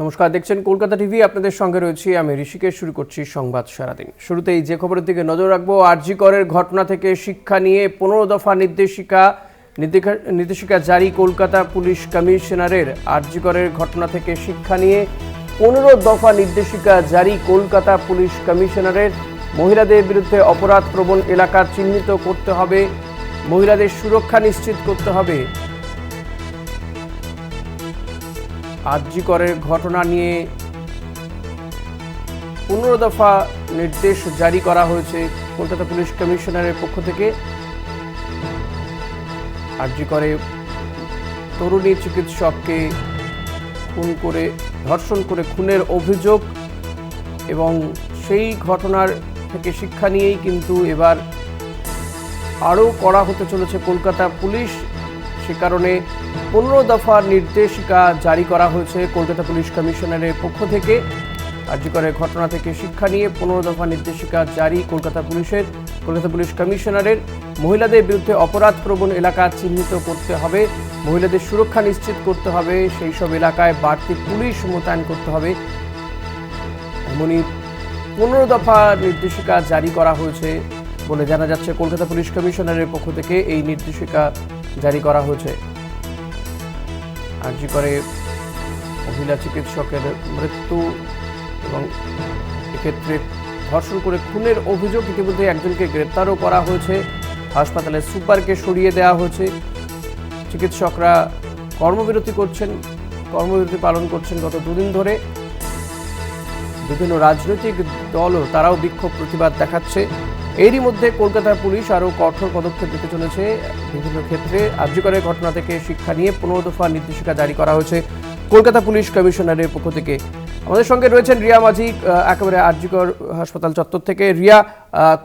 নমস্কার, দেখছেন কলকাতা টিভি, আপনাদের সঙ্গে রয়েছি আমি ঋষিকেশ, শুরু করছি সংবাদ সারাদিন। শুরুতেই যে খবরের দিকে নজর রাখব, আরজি করের ঘটনা থেকে শিক্ষা নিয়ে পনেরো দফা নির্দেশিকা নির্দেশিকা- জারি কলকাতা পুলিশ কমিশনারের। আরজি করের ঘটনা থেকে শিক্ষা নিয়ে পনেরো দফা নির্দেশিকা জারি কলকাতা পুলিশ কমিশনারের। মহিলাদের বিরুদ্ধে অপরাধ প্রবণ এলাকা চিহ্নিত করতে হবে, মহিলাদের সুরক্ষা নিশ্চিত করতে হবে। আরজি করের ঘটনা নিয়ে পনেরো দফা নির্দেশ জারি করা হয়েছে কলকাতা পুলিশ কমিশনারের পক্ষ থেকে। আরজি করে তরুণী চিকিৎসককে খুন করে, ধর্ষণ করে খুনের অভিযোগ এবং সেই ঘটনার থেকে শিক্ষা নিয়েই কিন্তু এবার আরও কড়া হতে চলেছে কলকাতা পুলিশ সে কারণে পনেরো দফার নির্দেশিকা জারি করা হয়েছে কলকাতা পুলিশ কমিশনারের পক্ষ থেকে। কার্যকরের ঘটনা থেকে শিক্ষা নিয়ে পনেরো দফা নির্দেশিকা জারি কলকাতা পুলিশের। কলকাতা পুলিশ কমিশনারের মহিলাদের বিরুদ্ধে অপরাধ প্রবণ এলাকা চিহ্নিত করতে হবে। মহিলাদের সুরক্ষা নিশ্চিত করতে হবে, সেই সব এলাকায় বাড়তি পুলিশ মোতায়েন করতে হবে। এমনই পনেরো দফা নির্দেশিকা জারি করা হয়েছে বলে জানা যাচ্ছে কলকাতা পুলিশ কমিশনারের পক্ষ থেকে। এই নির্দেশিকা জারি করা হয়েছে। আর্জি করে মহিলা চিকিৎসকের মৃত্যু এবং এক্ষেত্রে ধর্ষণ করে খুনের অভিযোগ ইতিমধ্যে একজনকে গ্রেপ্তারও করা হয়েছে। হাসপাতালের সুপারকে সরিয়ে দেওয়া হয়েছে। চিকিৎসকরা কর্মবিরতি করছেন, কর্মবিরতি পালন করছেন গত দুদিন ধরে। বিভিন্ন রাজনৈতিক দলও তারাও বিক্ষোভ প্রতিবাদ দেখাচ্ছে। এরই মধ্যে কলকাতার পুলিশ আরও কঠোর পদক্ষেপ নিতে চলেছে। বিভিন্ন ক্ষেত্রে আর্যকরের ঘটনা থেকে শিক্ষা নিয়ে পনেরো দফা নির্দেশিকা জারি করা হয়েছে কলকাতা পুলিশ কমিশনারের পক্ষ থেকে। আমাদের সঙ্গে রয়েছেন রিয়া মাঝি একেবারে আরজিকর হাসপাতাল চত্বর থেকে। রিয়া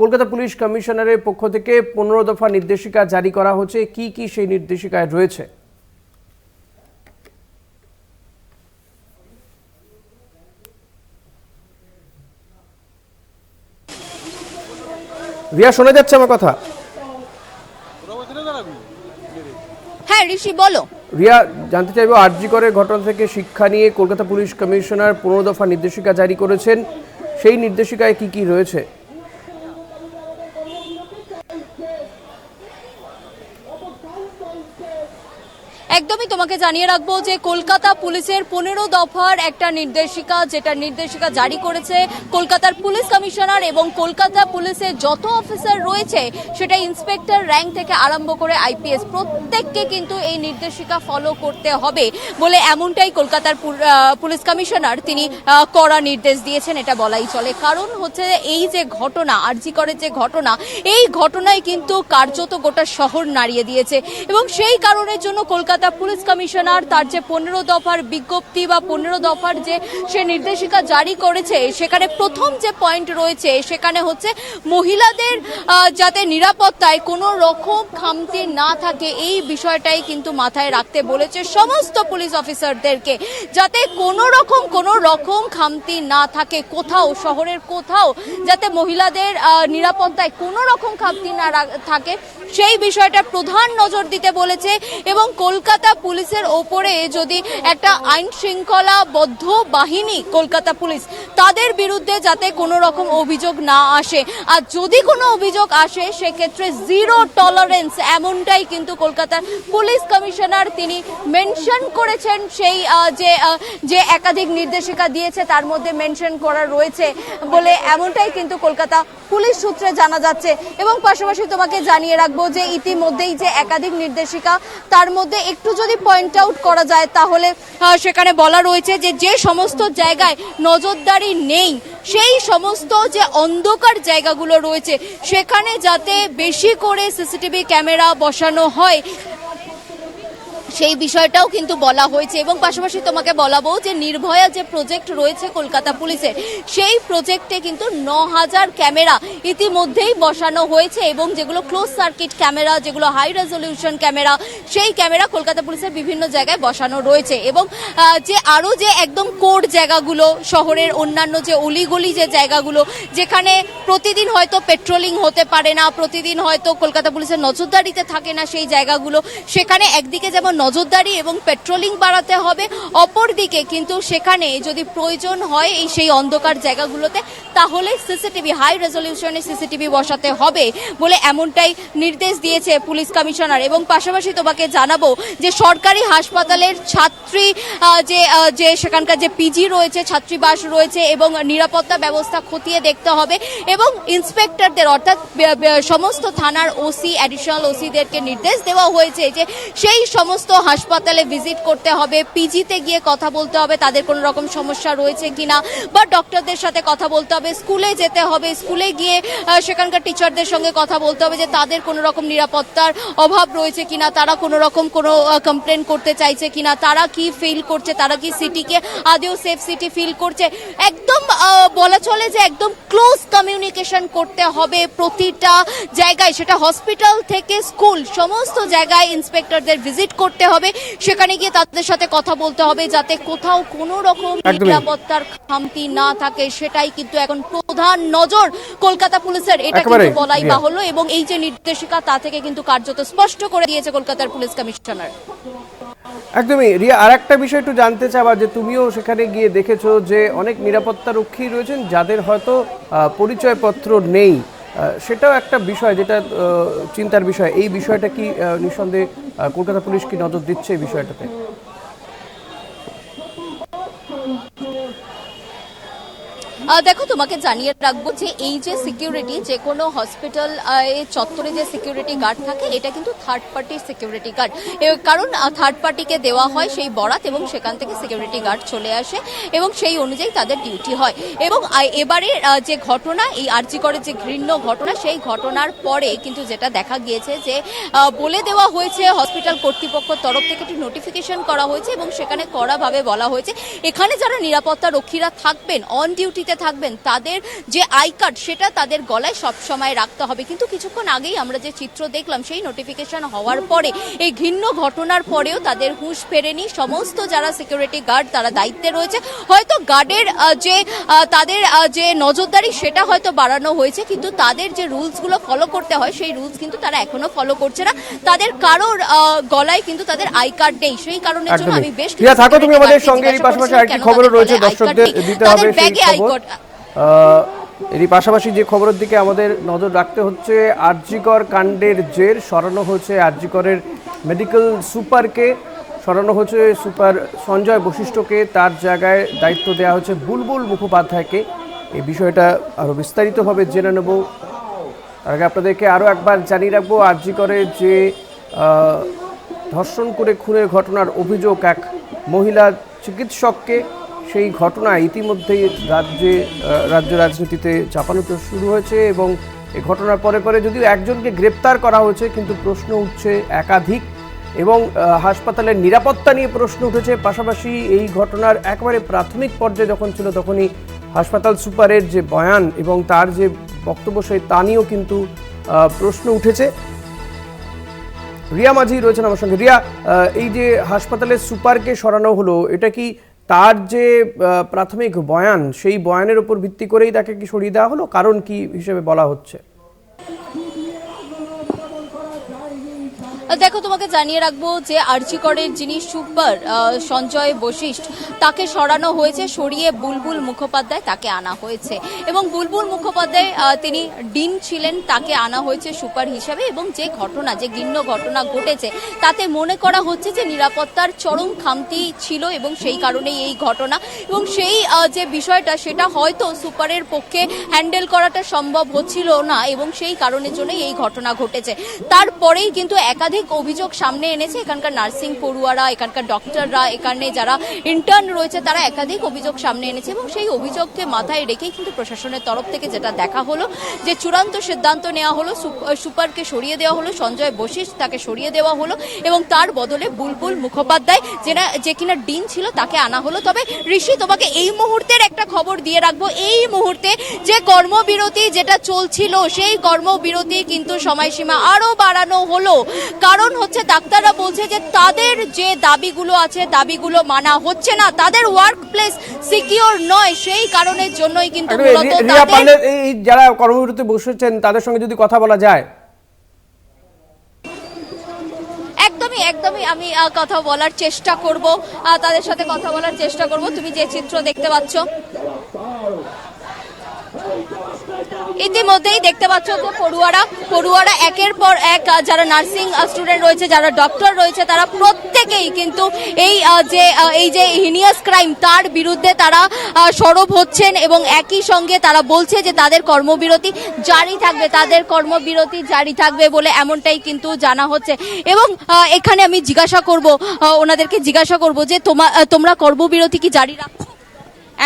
কলকাতা পুলিশ কমিশনারের পক্ষ থেকে পনেরো দফা নির্দেশিকা জারি করা হচ্ছে। কি কি সেই নির্দেশিকায় রয়েছে? রিয়া শোনা যাচ্ছে আমার কথা? হ্যাঁ ঋষি বলো। রিয়া জানতে চাইব আরজি করে ঘটনা থেকে শিক্ষা নিয়ে কলকাতা পুলিশ কমিশনার পনেরো দফা নির্দেশিকা জারি করেছেন। সেই নির্দেশিকায় কি কি রয়েছে? একদমই তোমাকে জানিয়ে রাখব যে কলকাতা পুলিশের পনেরো দফার একটা নির্দেশিকা, যেটা নির্দেশিকা জারি করেছে কলকাতার পুলিশ কমিশনার এবং কলকাতা পুলিশের যত অফিসার রয়েছে, সেটা ইন্সপেক্টর র্যাঙ্ক থেকে আরম্ভ করে আইপিএস প্রত্যেককে কিন্তু এই নির্দেশিকা ফলো করতে হবে বলে এমনটাই কলকাতার পুলিশ কমিশনার তিনি কড়া নির্দেশ দিয়েছেন, এটা বলাই চলে। কারণ হচ্ছে এই যে ঘটনা, আরজি করের যে ঘটনা, এই ঘটনায় কিন্তু কার্যত গোটা শহর নাড়িয়ে দিয়েছে এবং সেই কারণের জন্য কলকাতা পুলিশ কমিশনার তার যে পনেরো দফার বিজ্ঞপ্তি বা পনেরো দফার যে সে নির্দেশিকা জারি করেছে, সেখানে প্রথম যে পয়েন্ট রয়েছে, সেখানে হচ্ছে মহিলাদের যাতে নিরাপত্তায় কোনো রকম খামতি না থাকে, এই বিষয়টাই কিন্তু মাথায় রাখতে বলেছে সমস্ত পুলিশ অফিসারদেরকে। যাতে কোনো রকম কোনো রকম খামতি না থাকে কোথাও, শহরের কোথাও, যাতে মহিলাদের নিরাপত্তায় কোনো রকম খামতি না থাকে, সেই বিষয়টা প্রধান নজর দিতে বলেছে এবং কলকাতা পুলিশের ওপরে যদি একটা আইন শৃঙ্খলাবদ্ধ বাহিনী, কলকাতা পুলিশ, তাদের বিরুদ্ধে যাতে কোনো রকম অভিযোগ না আসে। আর যদি কোনো অভিযোগ আসে, সেক্ষেত্রে জিরো টলারেন্স এমনটাই কিন্তু কলকাতার পুলিশ কমিশনার তিনি মেনশন করেছেন সেই যে যে একাধিক নির্দেশিকা দিয়েছে, তার মধ্যে মেনশন করা রয়েছে বলে এমনটাই কিন্তু কলকাতা পুলিশ সূত্রে জানা যাচ্ছে। এবং পাশাপাশি তোমাকে জানিয়ে রাখব যে ইতিমধ্যেই যে একাধিক নির্দেশিকা, তার মধ্যে একটু যদি পয়েন্ট আউট করা যায় তাহলে সেখানে বলা রয়েছে যে যে সমস্ত জায়গায় নজরদারি নেই, সেই সমস্ত যে অন্ধকার জায়গাগুলো রয়েছে, সেখানে যাতে বেশি করে সিসিটিভি ক্যামেরা বসানো হয় সেই বিষয়টাও কিন্তু বলা হয়েছে এবং পাশাপাশি তোমাকে বলাবো যে নির্ভয়া যে প্রজেক্ট রয়েছে কলকাতা পুলিশের সেই প্রজেক্টে কিন্তু ন হাজার ক্যামেরা ইতিমধ্যেই বসানো হয়েছে এবং যেগুলো ক্লোজ সার্কিট ক্যামেরা, যেগুলো হাই রেজলিউশন ক্যামেরা, সেই ক্যামেরা কলকাতা পুলিশের বিভিন্ন জায়গায় বসানো রয়েছে এবং যে আরও যে একদম কোর জায়গাগুলো, শহরের অন্যান্য যে অলিগলি যে জায়গাগুলো, যেখানে প্রতিদিন হয়তো পেট্রোলিং হতে পারে না, প্রতিদিন হয়তো কলকাতা পুলিশের নজরদারিতে থাকে না সেই জায়গাগুলো, সেখানে একদিকে যেমন নজরদারি এবং পেট্রোলিং বাড়াতে হবে। অপরদিকে কিন্তু সেখানে যদি প্রয়োজন হয় এই সেই অন্ধকার জায়গাগুলোতে, তাহলে সিসিটিভি হাই রেজলিউশনে সিসিটিভি বসাতে হবে বলে এমনটাই নির্দেশ দিয়েছে পুলিশ কমিশনার। এবং পাশাপাশি তোমাকে জানাব যে সরকারি হাসপাতালের ছাত্রী যে যে সেখানকার যে পিজি রয়েছে, ছাত্রীবাস রয়েছে এবং নিরাপত্তা ব্যবস্থা খতিয়ে দেখতে হবে এবং ইন্সপেক্টরদের অর্থাৎ সমস্ত থানার ওসি অ্যাডিশনাল ওসিদেরকে নির্দেশ দেওয়া হয়েছে যে সেই সমস্ত হাসপাতালে ভিজিট করতে হবে, পিজিতে গিয়ে কথা বলতে হবে, তাদের কোনো রকম সমস্যা রয়েছে কিনা? বা ডক্টরদের সাথে কথা বলতে হবে, স্কুলে যেতে হবে, স্কুলে গিয়ে সেখানকার টিচারদের সঙ্গে কথা বলতে হবে যে তাদের কোনো রকম নিরাপত্তার অভাব রয়েছে কিনা? তারা কোনো রকম কোনো কমপ্লেন করতে চাইছে কিনা? তারা কি ফিল করছে? তারা কি সিটিকে আদেও সেফ সিটি ফিল করছে? একদম বলা চলে যে একদম ক্লোজ কমিউনিকেশন করতে হবে প্রতিটা জায়গায়। সেটা হসপিটাল থেকে স্কুল সমস্ত জায়গায় ইন্সপেক্টরদের ভিজিট করতে হবে। সেখানে গিয়ে তাদের সাথে কথা বলতে হবে যাতে কোথাও কোনো রকম নিরাপত্তার খামতি না থাকে। সেটাই কিন্তু এখন প্রধান নজর কলকাতা পুলিশের। এটা কিন্তু বলাই। বাহুল্য এবং এই যে নির্দেশিকা তা থেকে কিন্তু কার্যত স্পষ্ট করে দিয়েছে কলকাতার পুলিশ কমিশনার। একদমই। রিয়া আর একটা বিষয় একটু জানতে চাওয়া যে তুমিও সেখানে গিয়ে দেখেছ যে অনেক নিরাপত্তা রক্ষী রয়েছেন যাদের হয়তো পরিচয়পত্র নেই। সেটাও একটা বিষয় যেটা চিন্তার বিষয়। এই বিষয়টা কি নিঃসন্দেহে কলকাতা পুলিশ কি নজর দিচ্ছে এই বিষয়টাতে? দেখো, তোমাকে জানিয়ে রাখব যে এই যে সিকিউরিটি যে কোনো হসপিটাল চত্বরে যে সিকিউরিটি গার্ড থাকে, এটা কিন্তু থার্ড পার্টির সিকিউরিটি গার্ড কারণ থার্ড পার্টিকে দেওয়া হয় সেই বরাত এবং সেখান থেকে সিকিউরিটি গার্ড চলে আসে এবং সেই অনুযায়ী তাদের ডিউটি হয়। এবং এবারে যে ঘটনা, এই করে যে ঘৃণ্য ঘটনা, সেই ঘটনার পরে কিন্তু যেটা দেখা গিয়েছে যে বলে দেওয়া হয়েছে হসপিটাল কর্তৃপক্ষের তরফ থেকে একটি নোটিফিকেশন করা হয়েছে এবং সেখানে কড়াভাবে বলা হয়েছে, এখানে যারা নিরাপত্তা রক্ষীরা থাকবেন অন ডিউটিতে থাকবেন তাদের যে আই কার্ড সেটা তাদের গলায় সব সময় রাখতে হবে। কিন্তু কিছুক্ষণ আগেই আমরা যে চিত্র দেখলাম সেই নোটিফিকেশন হওয়ার পরে এই ঘৃণ্য ঘটনার পরেও তাদের হুঁশ ফেরেনি। সমস্ত যারা সিকিউরিটি গার্ড তারা দায়িত্বে রয়েছে। হয়তো গার্ডের যে তাদের যে নজরদারি সেটা হয়তো বাড়ানো হয়েছে কিন্তু তাদের যে রুলসগুলো ফলো করতে হয় সেই রুলস কিন্তু তারা এখনও ফলো করছে না। তাদের কারোর আহ, গলায় কিন্তু তাদের আই কার্ড নেই। সেই কারণের জন্য আমি বেশ থাকো তুমি আমাদের সঙ্গে জিজ্ঞাসা পাশাপাশি আরেকটি খবরও রয়েছে দর্শকদের দিতে হবে ব্যাগে আহ, এরই পাশাপাশি যে খবরের দিকে আমাদের নজর রাখতে হচ্ছে, আরজিকর কাণ্ডের জের সরানো হচ্ছে আরজিকরের মেডিকেল সুপারকে সরানো হচ্ছে সুপার সঞ্জয় বশিষ্ঠকে। তার জায়গায় দায়িত্ব দেওয়া হচ্ছে বুলবুল মুখোপাধ্যায়কে। এই বিষয়টা আরও বিস্তারিতভাবে জেনে নেব। তার আগে আপনাদেরকে আরও একবার জানিয়ে রাখব আরজিকরের যে ধর্ষণ করে খুনের ঘটনার অভিযোগ এক মহিলা চিকিৎসককে সেই ঘটনা ইতিমধ্যেই রাজ্যে রাজ্য রাজনীতিতে চাপানো শুরু হয়েছে এবং এই ঘটনার পরে পরে যদিও একজনকে গ্রেপ্তার করা হয়েছে, কিন্তু প্রশ্ন উঠছে একাধিক এবং হাসপাতালের নিরাপত্তা নিয়ে প্রশ্ন উঠেছে। পাশাপাশি এই ঘটনার একেবারে প্রাথমিক পর্যায়ে যখন ছিল, তখনই হাসপাতাল সুপারের যে বয়ান এবং তার যে বক্তব্য, সেই তা নিয়েও কিন্তু প্রশ্ন উঠেছে। রিয়া মাঝি রয়েছেন আমার সঙ্গে। রিয়া এই যে হাসপাতালের সুপারকে সরানো হলো, এটা কি তার যে প্রাথমিক বয়ান, সেই বয়ানের উপর ভিত্তি করেই তাকে কি সরিয়ে দেওয়া হলো? কারণ কি হিসেবে বলা হচ্ছে? দেখো, তোমাকে জানিয়ে রাখব যে আর্চিকরের যিনি সুপার সঞ্জয় বশিষ্ঠ, তাকে সরানো হয়েছে, সরিয়ে বুলবুল মুখোপাধ্যায় তাকে আনা হয়েছে। এবং বুলবুল মুখোপাধ্যায় তিনি ডিন ছিলেন, তাকে আনা হয়েছে সুপার হিসাবে। এবং যে ঘটনা, যে ঘৃণ্য ঘটনা ঘটেছে, তাতে মনে করা হচ্ছে যে নিরাপত্তার চরম খামতি ছিল এবং সেই কারণেই এই ঘটনা। এবং সেই যে বিষয়টা, সেটা হয়তো সুপারের পক্ষে হ্যান্ডেল করাটা সম্ভব হচ্ছিল না, এবং সেই কারণের জন্যই এই ঘটনা ঘটেছে। তারপরেই কিন্তু একাধিক অভিযোগ সামনে এনেছে। এখানকার নার্সিং পড়ুয়ারা, এখানকার ডক্টররা, এখানে যারা ইন্টার্ন রয়েছে, তারা একাধিক অভিযোগ সামনে এনেছে এবং সেই অভিযোগকে মাথায় রেখেই কিন্তু প্রশাসনের তরফ থেকে যেটা দেখা হলো, যে চূড়ান্ত সিদ্ধান্ত নেওয়া হলো সুপারকে সরিয়ে দেওয়া হলো, সঞ্জয় বশিষ তাকে সরিয়ে দেওয়া হলো এবং তার বদলে বুলবুল মুখোপাধ্যায় যেটা যে কিনা ডিন ছিল তাকে আনা হলো। তবে ঋষি, তোমাকে এই মুহূর্তের একটা খবর দিয়ে রাখব। এই মুহূর্তে যে কর্মবিরতি যেটা চলছিল, সেই কর্মবিরতি কিন্তু সময়সীমা আরও বাড়ানো হলো। কারণ হচ্ছে ডাক্তাররা বলছে যে তাদের যে দাবিগুলো আছে দাবিগুলো মানা হচ্ছে না। তাদের ওয়ার্ক প্লেস সিকিওর নয় সেই কারণের জন্যই কিন্তু এই যারা কর্মবিরতি বসেছেন তাদের সঙ্গে যদি কথা বলা যায়। একদমই একদমই আমি কথা বলার চেষ্টা করব তাদের সাথে কথা বলার চেষ্টা করব। তুমি যে চিত্র দেখতে পাচ্ছ ইতিমধ্যেই দেখতে পাচ্ছ যে পড়ুয়ারা পড়ুয়ারা একের পর এক যারা নার্সিং স্টুডেন্ট রয়েছে, যারা ডক্টর রয়েছে, তারা প্রত্যেকেই কিন্তু এই যে এই যে হিনিয়াস ক্রাইম তার বিরুদ্ধে তারা সরব হচ্ছেন এবং একই সঙ্গে তারা বলছে যে তাদের কর্মবিরতি জারি থাকবে, তাদের কর্মবিরতি জারি থাকবে বলে এমনটাই কিন্তু জানা হচ্ছে। এবং এখানে আমি জিজ্ঞাসা করব ওনাদেরকে জিজ্ঞাসা করব যে তোমা তোমরা কর্মবিরতি কি জারি রাখছো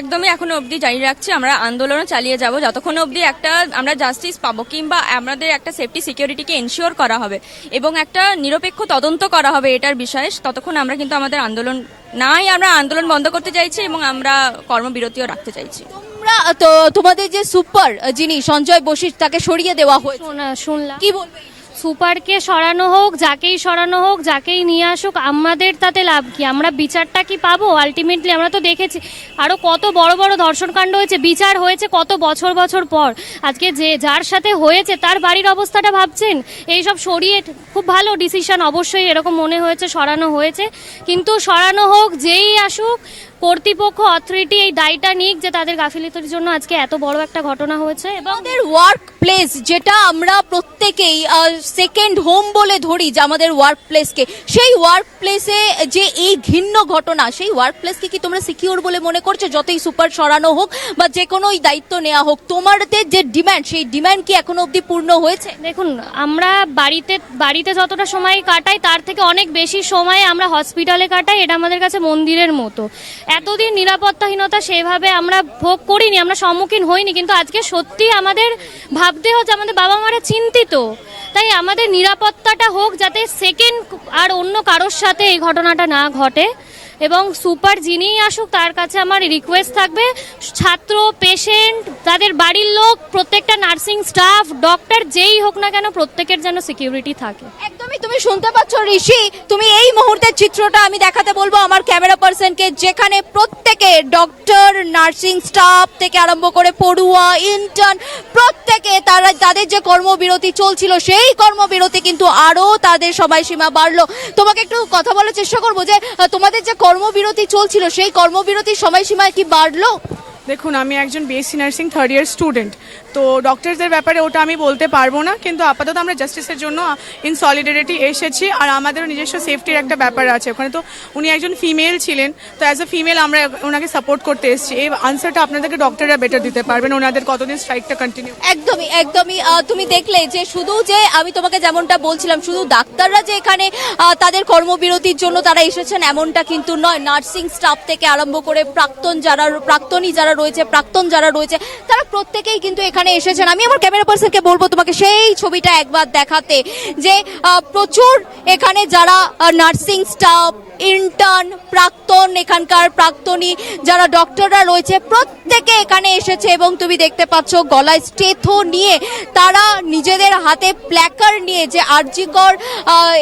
একদমই এখনও অবধি জারি রাখছি। আমরা আন্দোলনও চালিয়ে যাব। যতক্ষণ অবধি একটা আমরা জাস্টিস পাবো কিংবা আমাদের একটা সেফটি সিকিউরিটিকে এনশিওর করা হবে এবং একটা নিরপেক্ষ তদন্ত করা হবে এটার বিষয়ে ততক্ষণ আমরা কিন্তু আমাদের আন্দোলন নাই আমরা আন্দোলন বন্ধ করতে চাইছি এবং আমরা কর্মবিরতিও রাখতে চাইছি। তোমরা তো তোমাদের যে সুপার যিনি সঞ্জয় বশির তাকে সরিয়ে দেওয়া হয়েছে। শোনা শুনলাম। কি বলবে সুপারকে সরানো হোক, যাকেই সরানো হোক, যাকেই নিয়ে আসুক, আমাদের তাতে লাভ কি? আমরা বিচারটা কি পাবো? আলটিমেটলি আমরা তো দেখেছি, আরও কত বড় বড় ধর্ষণকাণ্ড হয়েছে, বিচার হয়েছে কত বছর বছর পর। আজকে যে যার সাথে হয়েছে, তার বাড়ির অবস্থাটা ভাবছেন? এই সব সরিয়ে খুব ভালো ডিসিশন অবশ্যই এরকম মনে হয়েছে, সরানো হয়েছে। কিন্তু সরানো হোক, যেই আসুক কর্তৃপক্ষ অথরিটি এই দায়টা নিক যে তাদের গাফিলতির জন্য আজকে এত বড় একটা ঘটনা হয়েছে এবং আমাদের ওয়ার্ক প্লেস যেটা আমরা প্রত্যেকেই সেকেন্ড হোম বলে ধরি যে আমাদের ওয়ার্ক প্লেসকে সেই ওয়ার্ক প্লেসে যে এই ঘিন্ন ঘটনা সেই ওয়ার্ক প্লেসকে কি তোমরা সিকিউর বলে মনে করছ? যতই সুপার সরানো হোক বা যে কোনো দায়িত্ব নেওয়া হোক তোমাদের যে ডিমান্ড সেই ডিমান্ড কি এখনও অবধি পূর্ণ হয়েছে? দেখুন আমরা বাড়িতে বাড়িতে যতটা সময় কাটাই তার থেকে অনেক বেশি সময় আমরা হসপিটালে কাটাই এটা আমাদের কাছে মন্দিরের মতো। এতদিন নিরাপত্তাহীনতা সেভাবে আমরা ভোগ করিনি, আমরা সম্মুখীন হইনি, কিন্তু আজকে সত্যি আমাদের ভাবতে হচ্ছে আমাদের বাবা মারা চিন্তিত। তাই আমাদের নিরাপত্তাটা হোক, যাতে সেকেন্ড আর অন্য কারোর সাথে এই ঘটনাটা না ঘটে। এবং সুপার যিনিই আসুক, তার কাছে আমার রিকোয়েস্ট থাকবে, ছাত্র পেশেন্ট তাদের বাড়ির লোক, প্রত্যেকটা নার্সিং স্টাফ ডক্টর যেই হোক না কেন, প্রত্যেকের যেন সিকিউরিটি থাকে। একদমই তুমি শুনতে পাচ্ছ ঋষি, তুমি এই মুহূর্তের চিত্রটা আমি দেখাতে বলব আমার ক্যামেরা পার্সনকে যেখানে প্রত্যেকে ডক্টর নার্সিং স্টাফ থেকে আরম্ভ করে পড়ুয়া ইন্টার্ন প্রত্যেকে তারা, তাদের যে কর্মবিরতি চলছিল, সেই কর্মবিরতি কিন্তু আরও তাদের সময়সীমা বাড়লো। তোমাকে একটু কথা বলার চেষ্টা করব যে তোমাদের যে কর্মবিরতি চলছিল, সেই কর্মবিরতির সময়সীমা কি বাড়লো? দেখুন, আমি একজন BSc nursing third year student তো ডক্টরসদের ব্যাপারে ওটা আমি বলতে পারব না, কিন্তু আপাতত আমরা জাস্টিসের জন্য ইন সলিডারিটি এসেছি আর আমাদের নিজস্ব সেফটির একটা ব্যাপার আছে। ওখানে তো উনি একজন ফিমেল ছিলেন, তো অ্যাজ এ ফিমেল আমরা ওনাকে সাপোর্ট করতে এসেছি। এই আনসারটা আপনাদেরকে ডক্টররা বেটার দিতে পারবেন, ওনাদের কতদিন স্ট্রাইকটা কন্টিনিউ একদমই একদমই তুমি দেখলে যে শুধু যে আমি তোমাকে যেমনটা বলছিলাম, শুধু ডাক্তাররা যে এখানে তাদের কর্মবিরতির জন্য তারা এসেছেন এমনটা কিন্তু নয়। নার্সিং স্টাফ থেকে আরম্ভ করে প্রাক্তন যারা, প্রাক্তনী যারা রয়েছে, প্রাক্তন যারা রয়েছে, তারা প্রত্যেকেই কিন্তু এখানে এসেছেন। আমি আমার ক্যামেরা পার্সনকে বলব তোমাকে সেই ছবিটা একবার দেখাতে যে প্রচুর এখানে যারা নার্সিং স্টাফ ইন্টার্ন প্রাক্তন, এখানকার প্রাক্তনী, যারা ডক্টররা রয়েছে, প্রত্যেকে এখানে এসেছে এবং তুমি দেখতে পাচ্ছ গলায় স্টেথো নিয়ে তারা নিজেদের হাতে প্ল্যাকার নিয়ে যে আরজিকর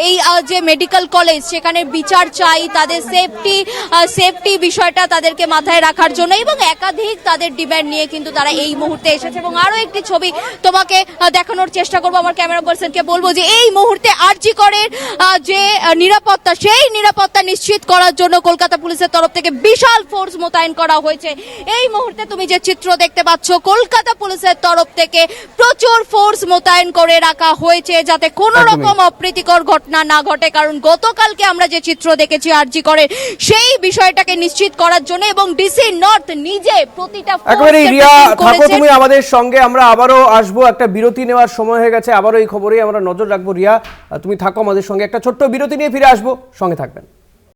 এই যে মেডিকেল কলেজ সেখানে বিচার চাই, তাদের সেফটি সেফটি বিষয়টা তাদেরকে মাথায় রাখার জন্য এবং একাধিক তাদের ডিমান্ড নিয়ে কিন্তু তারা এই মুহূর্তে এসেছে এবং আরও একটি ছবি তোমাকে দেখানোর চেষ্টা করব। আমার ক্যামেরা পার্সনকে বলব যে এই মুহূর্তে আরজিকরের আহ, যে নিরাপত্তা সেই নিরাপত্তা নিশ্চিত করার জন্য কলকাতা পুলিশের তরফ থেকে বিশাল ফোর্স মোতায়েন করা হয়েছে। এই মুহূর্তে তুমি যে চিত্র দেখতে পাচ্ছ কলকাতা পুলিশের তরফ থেকে প্রচুর ফোর্স মোতায়েন করে রাখা হয়েছে যাতে কোনো রকম অপ্রীতিকর ঘটনা না ঘটে। কারণ গতকালকে আমরা যে চিত্র দেখেছি আরজি করে সেই বিষয়টাকে নিশ্চিত করার জন্য এবং ডিসি নর্থ নিজে প্রতিটা একেবারে রিয়া থাকো তুমি আমাদের সঙ্গে। আমরা আবারও আসব। একটা বিরতি নেওয়ার সময় হয়ে গেছে। আবারও এই খবরেই আমরা নজর রাখব। রিয়া, তুমি থাকো আমাদের সঙ্গে। একটা ছোট্ট বিরতি নিয়ে ফিরে আসব। সঙ্গে থাকবেন।